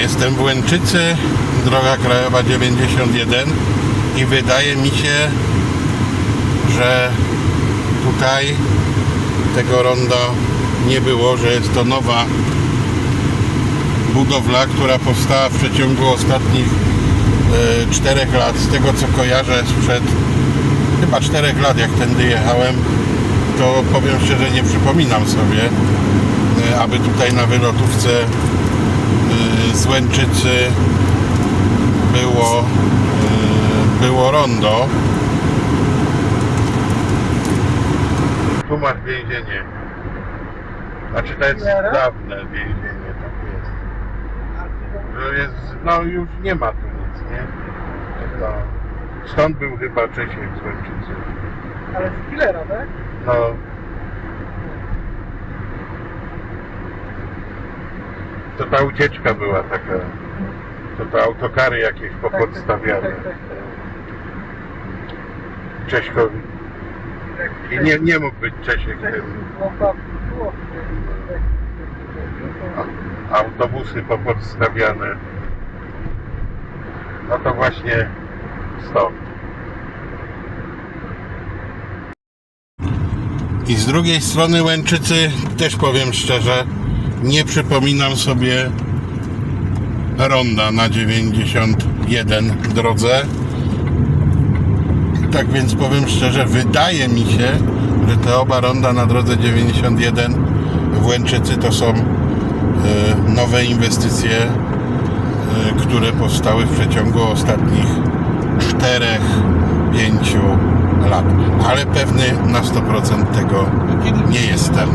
Jestem w Łęczycy, droga krajowa 91 i wydaje mi się, że tutaj tego ronda nie było, że jest to nowa budowla, która powstała w przeciągu ostatnich e, czterech lat. Z tego co kojarzę sprzed chyba czterech lat, jak tędy jechałem, to powiem szczerze, nie przypominam sobie, e, aby tutaj na wylotówce e, z Łęczycy było, e, było rondo. Tu masz więzienie. Znaczy to jest dawne więzienie, tak jest. Że jest, no już nie ma tu nic, nie? To, stąd był chyba Czesiek z Łęczycy. Ale z killera, tak? No. To ta ucieczka była taka. To te autokary jakieś popodstawiane Tak, tak, tak, Cześkowi. I nie, nie mógł być Czesiek tym. A- Autobusy popodstawiane. No to właśnie stąd. I z drugiej strony Łęczycy też powiem szczerze, nie przypominam sobie ronda na 91 drodze. Tak więc powiem szczerze, wydaje mi się, że te oba ronda na drodze 91 w Łęczycy to są e, nowe inwestycje, e, które powstały w przeciągu ostatnich 4-5 lat. Ale pewny na 100% tego nie jestem.